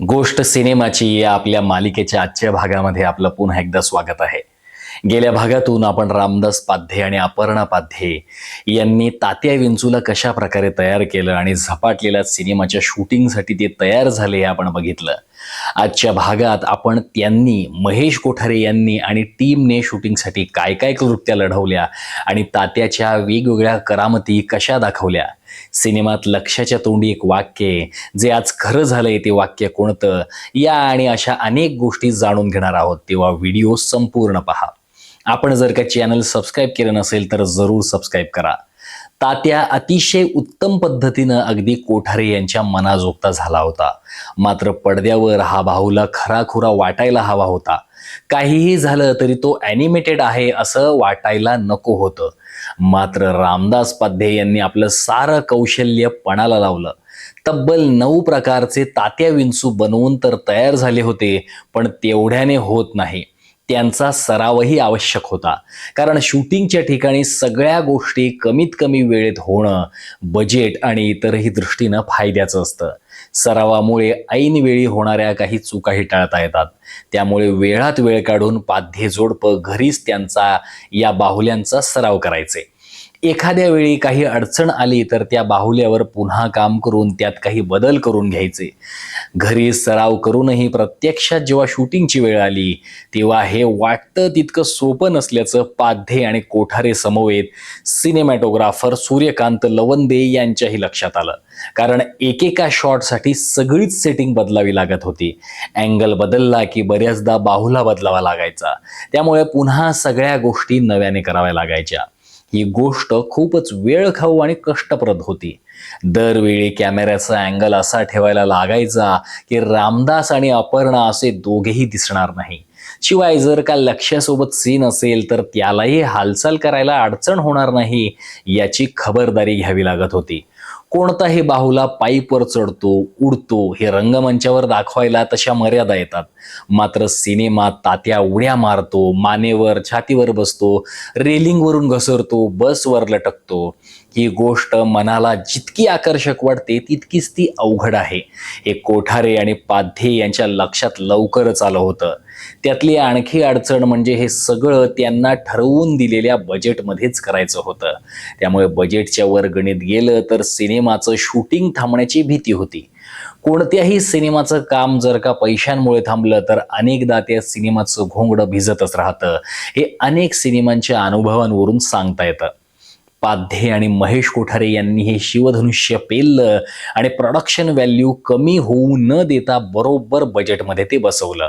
गोष्ट सिनेमाची या आपल्या मालिकेच्या आजच्या भागामध्ये आपलं पुन्हा एकदा स्वागत आहे. गेल्या भागातून आपण रामदास पाध्ये आणि अपर्णा पाध्ये यांनी तात्या विंचूला कशा प्रकारे तयार केलं आणि झपाटलेल्या सिनेमाच्या शूटिंगसाठी ते तयार झाले हे आपण बघितलं. आजच्या भागात आपण त्यांनी महेश कोठारे यांनी आणि टीमने शूटिंगसाठी काय काय कृत्या लढवल्या आणि तात्याच्या वेगवेगळ्या करामती कशा दाखवल्या? सिनेमात लक्षाच्या तोंडी एक वाक्य जे आज खरं झालंय ते वाक्य कोणतं? या आणि अशा अनेक गोष्टी जाणून घेणार आहोत. तेव्हा व्हिडिओ संपूर्ण पहा. आपण जर का चॅनल सबस्क्राईब केलं नसेल तर जरूर सबस्क्राईब करा. तात्या अतिशय उत्तम पद्धतीनं अगदी कोठारे यांच्या मनाजोगता झाला होता. मात्र पडद्यावर हा भाऊला खराखुरा वाटायला हवा होता. काहीही झालं तरी तो ॲनिमेटेड आहे असं वाटायला नको होतं. मात्र रामदास पाध्ये यांनी आपलं सारं कौशल्य पणाला लावलं. तब्बल नऊ प्रकारचे तात्या विंचू बनवून तर तयार झाले होते पण तेवढ्याने होत नाही. त्यांचा सरावही आवश्यक होता. कारण शूटिंगच्या ठिकाणी सगळ्या गोष्टी कमीत कमी वेळेत होणं बजेट आणि इतरही दृष्टीनं फायद्याचं असतं. सरावामुळे ऐनवेळी होणाऱ्या काही चुकाही टाळता येतात. त्यामुळे वेळात वेळ काढून पाध्ये जोडपं घरीच त्यांचा या बाहुल्यांचा सराव करायचे. एखाद्या वेळी काही अडचण आली तर त्या बाहुल्यावर पुन्हा काम करून त्यात काही बदल करून घ्यायचे. घरी सराव करूनही प्रत्यक्षात जेव्हा शूटिंगची वेळ आली तेव्हा हे वाटतं तितकं सोपं नसल्याचं पाध्ये आणि कोठारे समवेत सिनेमॅटोग्राफर सूर्यकांत लवंदे यांच्याही लक्षात आलं. कारण एकेका शॉटसाठी सगळीच सेटिंग बदलावी लागत होती. अँगल बदलला की बऱ्याचदा बाहुला बदलावा लागायचा. त्यामुळे पुन्हा सगळ्या गोष्टी नव्याने कराव्या लागायच्या. ही गोष्ट खूपच वेळ खाऊ आणि कष्टप्रद होती. दरवेळी कॅमेऱ्याचा अँगल असा ठेवायला लागायचा की रामदास आणि अपर्णा असे दोघेही दिसणार नाही. शिवाय जर का लक्ष्यासोबत सीन असेल तर त्यालाही हालचाल करायला अडचण होणार नाही याची खबरदारी घ्यावी लागत होती. कोणताही बाहुला पाईपवर चढतो उडतो हे रंगमंचावर दाखवायला तशा मर्यादा येतात. मात्र सिनेमा तात्या उड्या मारतो मानेवर छातीवर बसतो रेलिंगवरून घसरतो बसवर लटकतो. ही गोष्ट मनाला जितकी आकर्षक वाटते तितकीच ती अवघड आहे. हे कोठारे आणि पाध्ये यांच्या लक्षात लवकरच आलं होतं. त्यातली आणखी अडचण म्हणजे हे सगळं त्यांना ठरवून दिलेल्या बजेटमध्येच करायचं होतं. त्यामुळे बजेटच्या वर गणित गेलं तर सिनेमाचं शूटिंग थांबण्याची भीती होती. कोणत्याही सिनेमाचं काम जर का पैशांमुळे थांबलं तर अनेकदा त्या सिनेमाचं घोंगडं भिजतच राहतं. हे अनेक सिनेमांच्या अनुभवांवरून सांगता येतं. पाध्ये आणि महेश कोठारे यांनी हे शिवधनुष्य पेललं आणि प्रोडक्शन व्हॅल्यू कमी होऊ न देता बरोबर बजेटमध्ये ते बसवलं.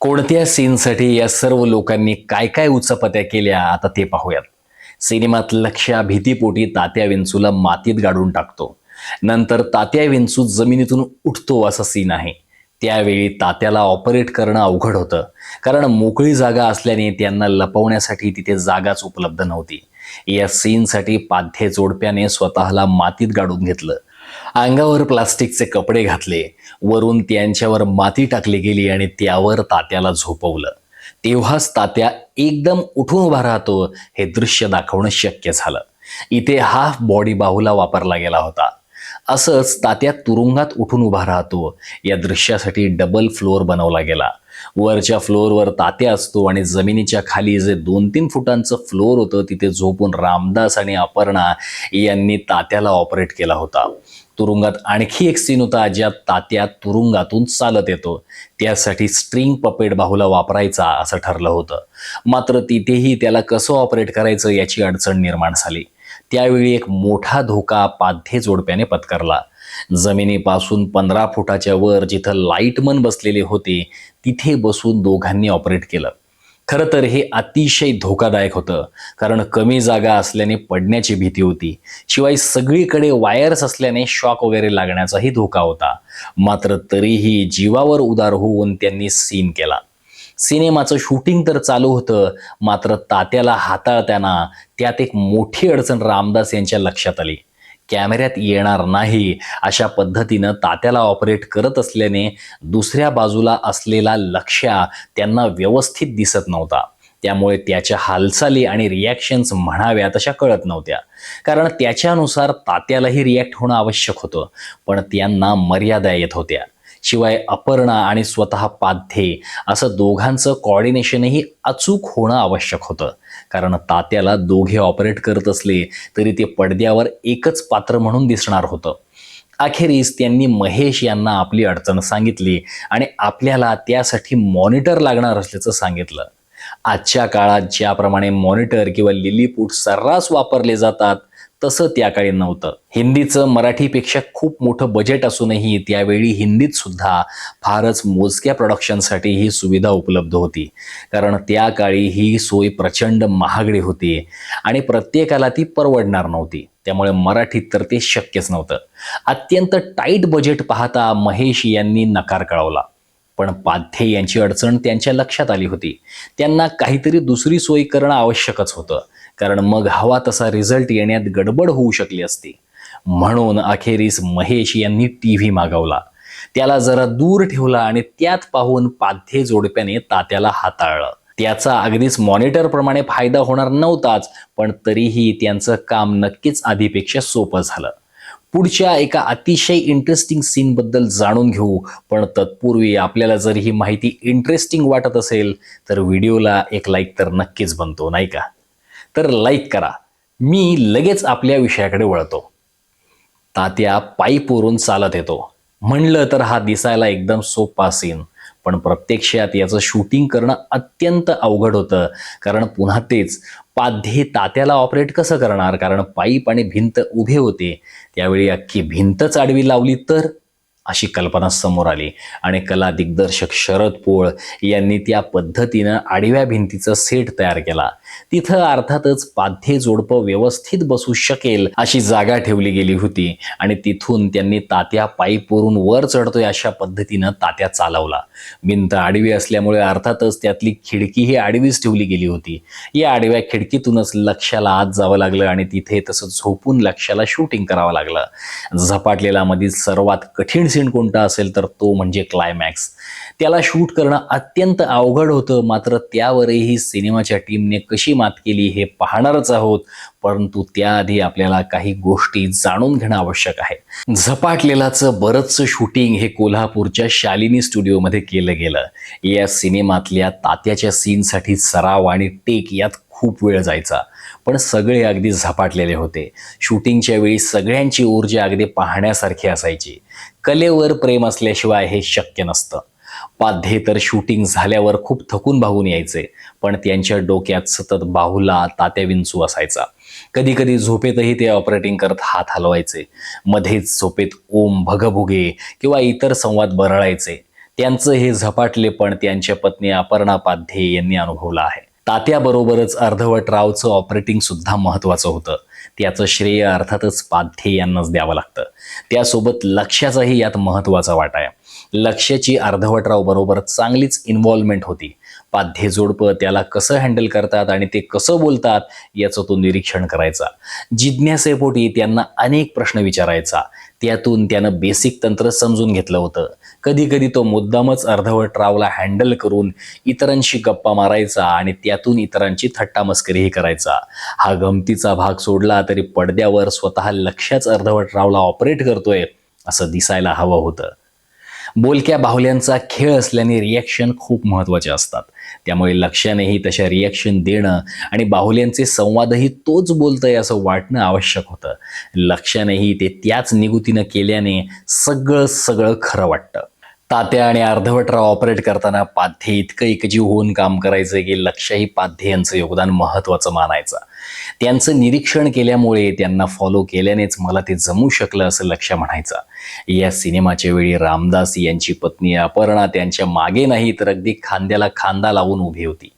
कोणत्या सीनसाठी या सर्व लोकांनी काय काय उचपत्या केल्या आता ते पाहूयात. सिनेमात लक्ष्या भीतीपोटी तात्या विंचूला मातीत गाडून टाकतो. नंतर तात्या विंचू जमिनीतून उठतो असा सीन आहे. त्यावेळी तात्याला ऑपरेट करणं अवघड होतं. कारण मोकळी जागा असल्याने त्यांना लपवण्यासाठी तिथे जागाच उपलब्ध नव्हती. या सीनसाठी पाध्ये जोडप्याने स्वतःला मातीत गाडून घेतलं. अंगावर प्लास्टिकचे कपडे घातले वरून त्यांच्यावर माती टाकली गेली आणि त्यावर तात्याला झोपवलं. तेव्हाच तात्या एकदम उठून उभा राहतो हे दृश्य दाखवणं शक्य झालं. इथे हाफ बॉडी बाहुला वापरला गेला होता. असंच तात्या तुरुंगात उठून उभा राहतो. या दृश्यासाठी डबल फ्लोअर बनवला गेला. वरच्या फ्लोअरवर तात्या असतो आणि जमिनीच्या खाली जे दोन तीन फुटांचं फ्लोअर होतं तिथे झोपून रामदास आणि अपर्णा यांनी तात्याला ऑपरेट केला होता. तुरुंगात आणखी एक सीन होता ज्यात तात्या तुरुंगातून चालत येतो. त्यासाठी स्ट्रिंग पपेट बाहुला वापरायचा असं ठरलं होतं. मात्र तिथेही त्याला कसं ऑपरेट करायचं याची अडचण निर्माण झाली. त्यावेळी एक मोठा धोका पाध्ये जोडप्याने पत्करला. जमिनीपासून पंधरा फुटाच्या वर जिथं लाईटमन बसलेले होते तिथे बसून दोघांनी ऑपरेट केलं. खरं तर हे अतिशय धोकादायक होतं कारण कमी जागा असल्याने पडण्याची भीती होती. शिवाय सगळीकडे वायर्स असल्याने शॉक वगैरे लागण्याचाही धोका होता. मात्र तरीही जीवावर उदार होऊन त्यांनी सीन केला. सिनेमाचं शूटिंग तर चालू होतं मात्र तात्याला हाताळताना त्यात एक मोठी अडचण रामदास यांच्या लक्षात आली. कॅमेऱ्यात येणार नाही. अशा पद्धतीनं तात्याला ऑपरेट करत असल्याने दुसऱ्या बाजूला असलेला लक्ष्या त्यांना व्यवस्थित दिसत नव्हता. त्यामुळे त्याच्या हालचाली आणि रिॲक्शन्स म्हणाव्या तशा कळत नव्हत्या. कारण त्याच्यानुसार तात्यालाही रिॲक्ट होणं आवश्यक होतं. पण त्यांना मर्यादा येत होत्या. शिवाय अपर्णा आणि स्वतः पाध्ये असं दोघांचं कॉर्डिनेशनही अचूक होणं आवश्यक होतं. कारण तात्याला दोघे ऑपरेट करत असले तरी ते पडद्यावर एकच पात्र म्हणून दिसणार होतं. अखेरीस त्यांनी महेश यांना आपली अडचण सांगितली आणि आपल्याला त्यासाठी मॉनिटर लागणार असल्याचं सांगितलं. आजच्या काळात ज्याप्रमाणे मॉनिटर किंवा लिलीपूट सर्रास वापरले जातात तसं त्या काळी नव्हतं. हिंदीचं मराठीपेक्षा खूप मोठं बजेट असूनही त्यावेळी हिंदीत सुद्धा फारच मोजक्या प्रोडक्शनसाठी ही सुविधा उपलब्ध होती. कारण त्या काळी ही सोय प्रचंड महागडी होती आणि प्रत्येकाला ती परवडणार नव्हती. त्यामुळे मराठीत तर ते शक्यच नव्हतं. अत्यंत टाईट बजेट पाहता महेश यांनी नकार कळवला. पण पाध्ये यांची अडचण त्यांच्या लक्षात आली होती. त्यांना काहीतरी दुसरी सोय करणं आवश्यकच होतं. कारण मग हवा तसा रिझल्ट येण्यात गडबड होऊ शकली असती. म्हणून अखेरीस महेश यांनी टी व्ही मागवला. त्याला जरा दूर ठेवला आणि त्यात पाहून पाध्ये जोडप्याने तात्याला हाताळलं. त्याचा अगदीच मॉनिटरप्रमाणे फायदा होणार नव्हताच पण तरीही त्यांचं काम नक्कीच आधीपेक्षा सोपं झालं. पुढच्या एका अतिशय इंटरेस्टिंग सीनबद्दल जाणून घेऊ पण तत्पूर्वी आपल्याला जर ही माहिती इंटरेस्टिंग वाटत असेल तर व्हिडिओला एक लाईक तर नक्कीच बनतो नाही का? तर लाईक करा. मी लगेच आपल्या विषयाकडे वळतो. तात्या पाईपवरून चालत येतो. म्हणलं तर हा दिसायला एकदम सोपा सीन पण प्रत्यक्षात याचं शूटिंग करणं अत्यंत अवघड होतं. कारण पुन्हा तेच पाध्ये तात्याला ऑपरेट कसं करणार? कारण पाईप आणि भिंत उभे होते. त्यावेळी अख्खी भिंतच आडवी लावली तर अशी कल्पना समोर आली. आणि कला दिग्दर्शक शरद पोळ यांनी त्या पद्धतीनं आडव्या भिंतीचा सेट तयार केला. तिथं अर्थातच पाध्ये जोडपं व्यवस्थित बसू शकेल अशी जागा ठेवली गेली होती. आणि तिथून त्यांनी तात्या पाईपवरून वर चढतोय अशा पद्धतीनं तात्या चालवला. भिंत आडवी असल्यामुळे अर्थातच त्यातली खिडकी ही आडवीच ठेवली गेली होती. या आडव्या खिडकीतूनच लक्षाला आत जावं लागलं आणि तिथे तसं झोपून लक्षाला शूटिंग करावं लागलं. झपाटलेला मधील सर्वात कठीण सीन कोणता असेल तर तो म्हणजे क्लायमॅक्स त्याला शूट करणं अत्यंत अवघड होतं. मात्र त्यावरही सिनेमाच्या टीमने कशी मात केली हे पाहणारच आहोत. परंतु त्याआधी आपल्याला काही गोष्टी जाणून घेणं आवश्यक आहे. झपाटलेलाचं बरंचसं शूटिंग हे कोल्हापूरच्या शालिनी स्टुडिओमध्ये केलं गेलं. या सिनेमातल्या तात्याच्या सीनसाठी सराव आणि टेक यात खूप वेळ जायचा. पण सगळे अगदी झपाटलेले होते. शूटिंगच्या वेळी सगळ्यांची ऊर्जा अगदी पाहण्यासारखी असायची. कलेवर प्रेम असल्याशिवाय हे शक्य नसतं. पाध्ये तर शूटिंग झाल्यावर खूप थकून भागून यायचे पण त्यांच्या डोक्यात सतत बाहुला तात्या विंचू असायचा. कधी कधी झोपेतही ते ऑपरेटिंग करत हात हलवायचे. मध्येच झोपेत ओम भगभुगे किंवा इतर संवाद बरळायचे. त्यांचं हे झपाटले पण त्यांच्या पत्नी अपर्णा पाध्ये यांनी अनुभवलं आहे. तात्याबरोबरच अर्धवट रावचं ऑपरेटिंग सुद्धा महत्त्वाचं होतं. त्याचं श्रेय अर्थातच पाध्ये यांनाच द्यावं लागतं. त्यासोबत लक्ष्याचाही यात महत्त्वाचा वाटा आहे. लक्ष्याची अर्धवटराव बरोबर चांगलीच इन्व्हॉल्वमेंट होती. पाध्ये जोडपं त्याला कसं हँडल करतात आणि ते कसं बोलतात याचं तो निरीक्षण करायचा. जिज्ञासेपोटी त्यांना अनेक प्रश्न विचारायचा. त्यातून त्यानं बेसिक तंत्र समजून घेतलं होतं. कधी कधी तो मुद्दामच अर्धवट रावला हँडल करून इतरांशी गप्पा मारायचा आणि त्यातून इतरांची थट्टा मस्करीही करायचा. हा गमतीचा भाग सोडला तरी पडद्यावर स्वतः लक्षाच अर्धवट रावला ऑपरेट करतोय असं दिसायला हवं होतं. बोलक्या बाहुल्यांचा खेळ असल्याने रिॲक्शन खूप महत्त्वाचे असतात. त्यामुळे लक्षानेही तशा रिॲक्शन देणं आणि बाहुल्यांचे संवादही तोच बोलतंय असं वाटणं आवश्यक होतं. लक्षानेही ते त्याच निगुतीनं केल्याने सगळं सगळं खरं वाटतं. तात्या आणि अर्धवटरा ऑपरेट करताना पाध्ये इतकं एकजीव होऊन काम करायचं की लक्षही पाध्ये यांचं योगदान महत्त्वाचं मानायचं. त्यांचं निरीक्षण केल्यामुळे त्यांना फॉलो केल्यानेच मला ते जमू शकलं असं लक्ष म्हणायचं. या सिनेमाच्या वेळी रामदास यांची पत्नी अपर्णा त्यांच्या मागे नाही तर अगदी खांद्याला खांदा लावून उभी होती.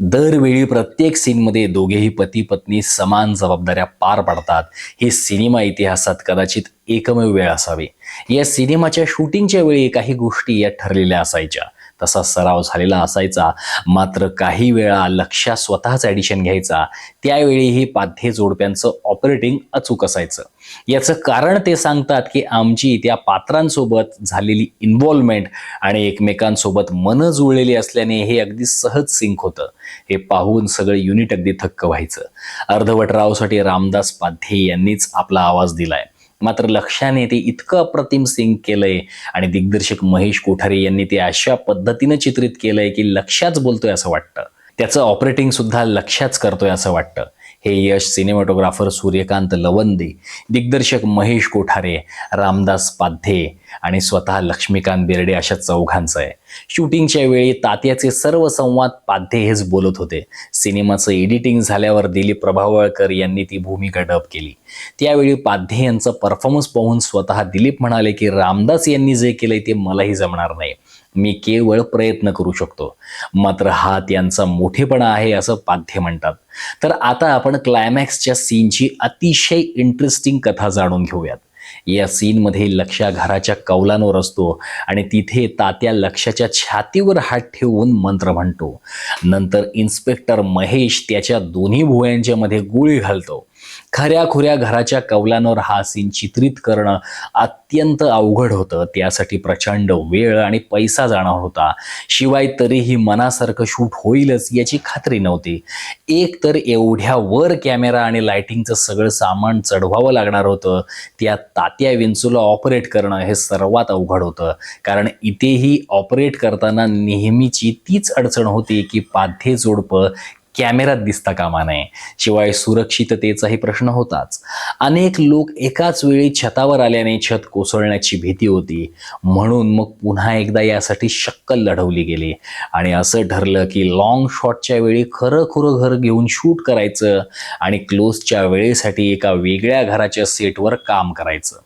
दरवेळी प्रत्येक सीनमध्ये दोघेही पती पत्नी समान जबाबदाऱ्या पार पाडतात. ही सिनेमा इतिहासात कदाचित एकमेव वेळ असावी. या सिनेमाच्या शूटिंगच्या वेळी काही गोष्टी या ठरलेल्या असायच्या. तसा सराव झालेला असायचा. मात्र काही वेळा लक्षात स्वतःच ॲडिशन घ्यायचा. त्यावेळीही पाध्ये जोडप्यांचं ऑपरेटिंग अचूक असायचं. याचं कारण ते सांगतात की आमची त्या पात्रांसोबत झालेली इन्व्हॉल्वमेंट आणि एकमेकांसोबत मनं जुळलेली असल्याने हे अगदी सहज सिंक होतं. हे पाहून सगळं युनिट अगदी थक्क व्हायचं. अर्धवटरावसाठी रामदास पाध्ये यांनीच आपला आवाज दिलाय. मात्र लक्षाने ते इतकं अप्रतिम सिंग केलंय. आणि दिग्दर्शक महेश कोठारे यांनी ते अशा पद्धतीनं चित्रित केलंय की लक्षाच बोलतोय असं वाटतं. त्याचं ऑपरेटिंग सुद्धा लक्षाच करतोय असं वाटतं. हे यश सिनेमॅटोग्राफर सूर्यकांत लवंदे दिग्दर्शक महेश कोठारे रामदास पाध्ये आणि स्वतः लक्ष्मीकांत बेर्डे अशा चौघांचं आहे. शूटिंगच्या वेळी तात्याचे सर्व संवाद पाध्ये हेच बोलत होते. सिनेमाचं एडिटिंग झाल्यावर दिलीप प्रभावळकर यांनी ती भूमिका डब केली. त्यावेळी पाध्ये यांचा परफॉर्मन्स पाहून स्वतः दिलीप म्हणाले की रामदास यांनी जे केलंय ते मलाही जमणार नाही. मी केवळ प्रयत्न करू शकतो. मात्र हा त्यांचा मोठेपणा आहे असं पाध्य म्हणतात. तर आता आपण क्लायमॅक्सच्या सीनची अतिशय इंटरेस्टिंग कथा जाणून घेऊयात. या सीनमध्ये लक्षा घराच्या कौलांवर असतो आणि तिथे तात्या लक्षाच्या छातीवर हात ठेवून मंत्र म्हणतो. नंतर इन्स्पेक्टर महेश त्याच्या दोन्ही भुवयांच्या मध्ये गोळी घालतो. खऱ्या खुऱ्या घराच्या कौलांवर हा सीन चित्रित करणं अत्यंत अवघड होतं. त्यासाठी प्रचंड वेळ आणि पैसा जाणार होता. शिवाय तरीही मनासारखं शूट होईलच याची खात्री नव्हती. एक तर एवढ्या वर कॅमेरा आणि लायटिंगचं सगळं सामान चढवावं लागणार होतं. त्या तात्या विंचूला ऑपरेट करणं हे सर्वात अवघड होतं. कारण इथेही ऑपरेट करताना नेहमीची तीच अडचण होती की पाध्ये जोडपं कॅमेऱ्यात दिसता कामा नये. शिवाय सुरक्षिततेचाही प्रश्न होताच. अनेक लोक एकाच वेळी छतावर आल्याने छत कोसळण्याची भीती होती. म्हणून मग पुन्हा एकदा यासाठी शक्कल लढवली गेली. आणि असं ठरलं की लॉंग शॉटच्या वेळी खरं खुरं घर घेऊन शूट करायचं आणि क्लोजच्या वेळेसाठी एका वेगळ्या घराच्या सेटवर काम करायचं.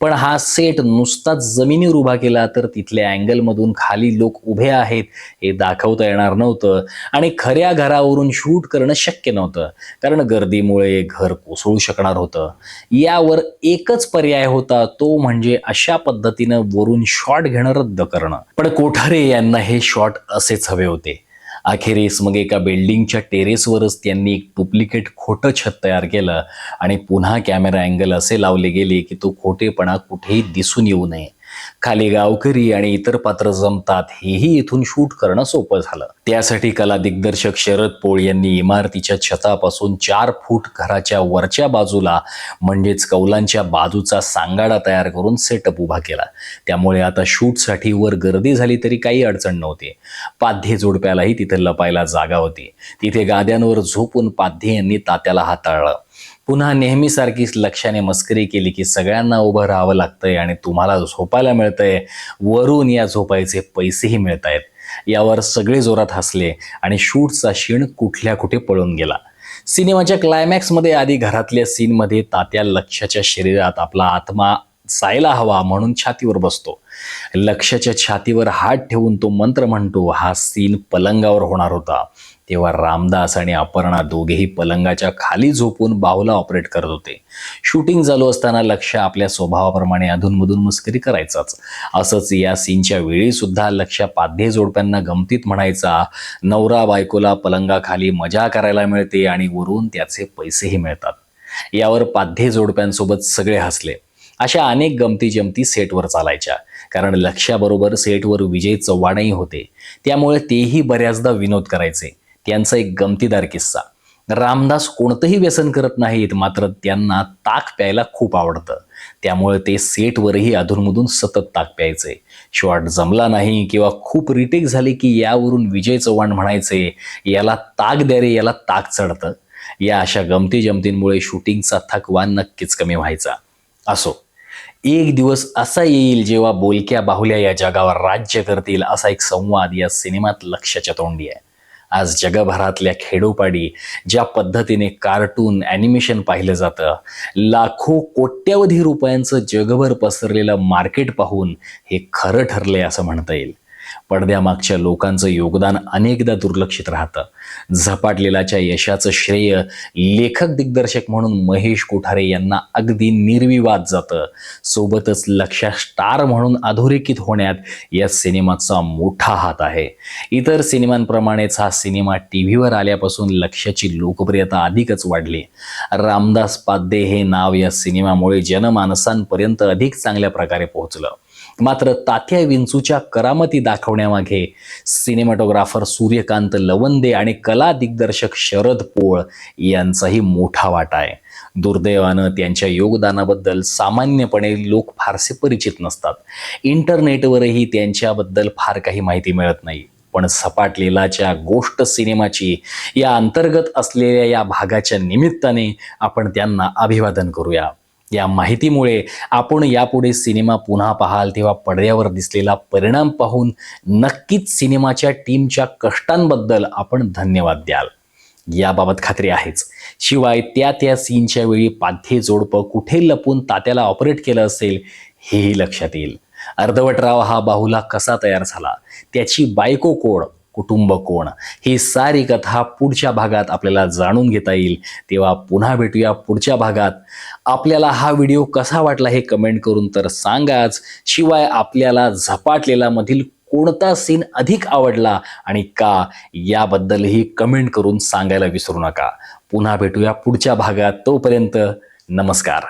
पण हा सेट नुसताच जमिनीवर उभा केला तर तिथल्या अँगलमधून खाली लोक उभे आहेत हे दाखवता येणार नव्हतं. आणि खऱ्या घरावरून शूट करणं शक्य नव्हतं कारण गर्दीमुळे घर कोसळू शकणार होतं. यावर एकच पर्याय होता तो म्हणजे अशा पद्धतीनं वरून शॉट घेणं रद्द करणं. पण कोठारे यांना हे शॉट असेच हवे होते. अखेरीस मग एका बिल्डिंगच्या टेरेसवरच त्यांनी एक डुप्लिकेट खोटं छत तयार केलं आणि पुन्हा कॅमेरा अँगल असे लावले गेले की तो खोटेपणा कुठेही दिसून येऊ नये. खाली गावकरी आणि इतर पात्र जमतात हेही इथून शूट करणं सोपं झालं. त्यासाठी कला दिग्दर्शक शरद पोळ यांनी इमारतीच्या छतापासून चार फूट घराच्या वरच्या बाजूला म्हणजेच कौलांच्या बाजूचा सांगाडा तयार करून सेटअप उभा केला. त्यामुळे आता शूटसाठी वर गर्दी झाली तरी काही अडचण नव्हती. पाध्ये जोडप्यालाही तिथे लपायला जागा होती. तिथे गाद्यांवर झोपून पाध्ये यांनी तात्याला हाताळलं. पुन्हा नेहमीसारखीच लक्षाने मस्करी केली की सगळ्यांना उभं राहावं लागतंय आणि तुम्हाला झोपायला मिळतंय. वरून या झोपायचे पैसेही मिळत आहेत यावर सगळे जोरात हसले आणि शूटचा शीण कुठल्या कुठे पळून गेला. सिनेमाच्या क्लायमॅक्समध्ये आधी घरातल्या सीनमध्ये तात्या लक्षाच्या शरीरात आपला आत्मा जायला हवा म्हणून छातीवर बसतो. लक्षाच्या छातीवर हात ठेवून तो मंत्र म्हणतो हा सीन पलंगावर होणार होता. तेव्हा रामदास आणि अपर्णा दोघेही पलंगाच्या खाली झोपून बाहुला ऑपरेट करत होते. शूटिंग चालू असताना लक्ष आपल्या स्वभावाप्रमाणे अधूनमधून मस्करी करायचाच. असंच या सीनच्या वेळी सुद्धा लक्ष पाध्ये जोडप्यांना गमतीत म्हणायचा नवरा बायकोला पलंगाखाली मजा करायला मिळते आणि वरून त्याचे पैसेही मिळतात. यावर पाध्ये जोडप्यांसोबत सगळे हसले. अशा अनेक गमती जमती सेटवर चालायच्या. कारण लक्षाबरोबर सेटवर विजय चव्हाणही होते. त्यामुळे तेही बऱ्याचदा विनोद करायचे. त्यांचा एक गमतीदार किस्सा. रामदास कोणतंही व्यसन करत नाहीत मात्र त्यांना ताक प्यायला खूप आवडतं. त्यामुळे ते सेटवरही अधूनमधून सतत ताक प्यायचे. शॉट जमला नाही किंवा खूप रिटेक झाली की यावरून विजय चव्हाण म्हणायचे याला ताक द्या रे याला ताक चढतं. या अशा गमती जमतींमुळे शूटिंगचा थकवा नक्कीच कमी व्हायचा. असो एक दिवस असा येईल जेव्हा बोलक्या बाहुल्या या जगावर राज्य करतील असा एक संवाद या सिनेमात लक्षाच्या तोंडी आहे. आज जगभरातल्या खेडोपाडी ज्या पद्धतीने कार्टून ॲनिमेशन पाहिलं जातं लाखो कोट्यवधी रुपयांचं जगभर पसरलेलं मार्केट पाहून हे खरं ठरले असं म्हणता येईल. पडद्यामागच्या लोकांचं योगदान अनेकदा दुर्लक्षित राहतं. झपाटलेलाच्या यशाचं श्रेय लेखक दिग्दर्शक म्हणून महेश कोठारे यांना अगदी निर्विवाद जातं. सोबतच लक्षा स्टार म्हणून अधोरेखित होण्यात या सिनेमाचा मोठा हात आहे. इतर सिनेमांप्रमाणेच हा सिनेमा टी व्हीवर आल्यापासून लक्ष्याची लोकप्रियता अधिकच वाढली. रामदास पाध्ये हे नाव या सिनेमामुळे जनमानसांपर्यंत अधिक चांगल्या प्रकारे पोहोचलं. मात्र तात्या विंचूच्या करामती दाखवण्यामागे सिनेमॅटोग्राफर सूर्यकांत लवंदे आणि कला दिग्दर्शक शरद पोळ यांचाही मोठा वाटा आहे. दुर्दैवानं त्यांच्या योगदानाबद्दल सामान्यपणे लोक फारसे परिचित नसतात. इंटरनेटवरही त्यांच्याबद्दल फार काही माहिती मिळत नाही. पण सपाट लिलाच्या गोष्ट सिनेमाची या अंतर्गत असलेल्या या भागाच्या निमित्ताने आपण त्यांना अभिवादन करूया. या माहितीमुळे आपण यापुढे सिनेमा पुन्हा पाहाल तेव्हा पडद्यावर दिसलेला परिणाम पाहून नक्कीच सिनेमाच्या टीमच्या कष्टांबद्दल आपण धन्यवाद द्याल. याबाबत खात्री आहेच. शिवाय त्या त्या सीनच्या वेळी पाध्ये जोडपं कुठे लपून तात्याला ऑपरेट केलं असेल हेही लक्षात येईल. अर्धवटराव हा बाहुला कसा तयार झाला? त्याची बायको कोण? कुटुंब कोण? ही सारी कथा पुढच्या भागात आपल्याला जाणून घेता येईल. तेव्हा पुन्हा भेटूया पुढच्या भागात. आपल्याला हा व्हिडिओ कसा वाटला हे कमेंट करून तर सांगाच. शिवाय आपल्याला झपाटलेला मधील कोणता सीन अधिक आवडला आणि का याबद्दलही कमेंट करून सांगायला विसरू नका. पुन्हा भेटूया पुढच्या भागात. तोपर्यंत नमस्कार.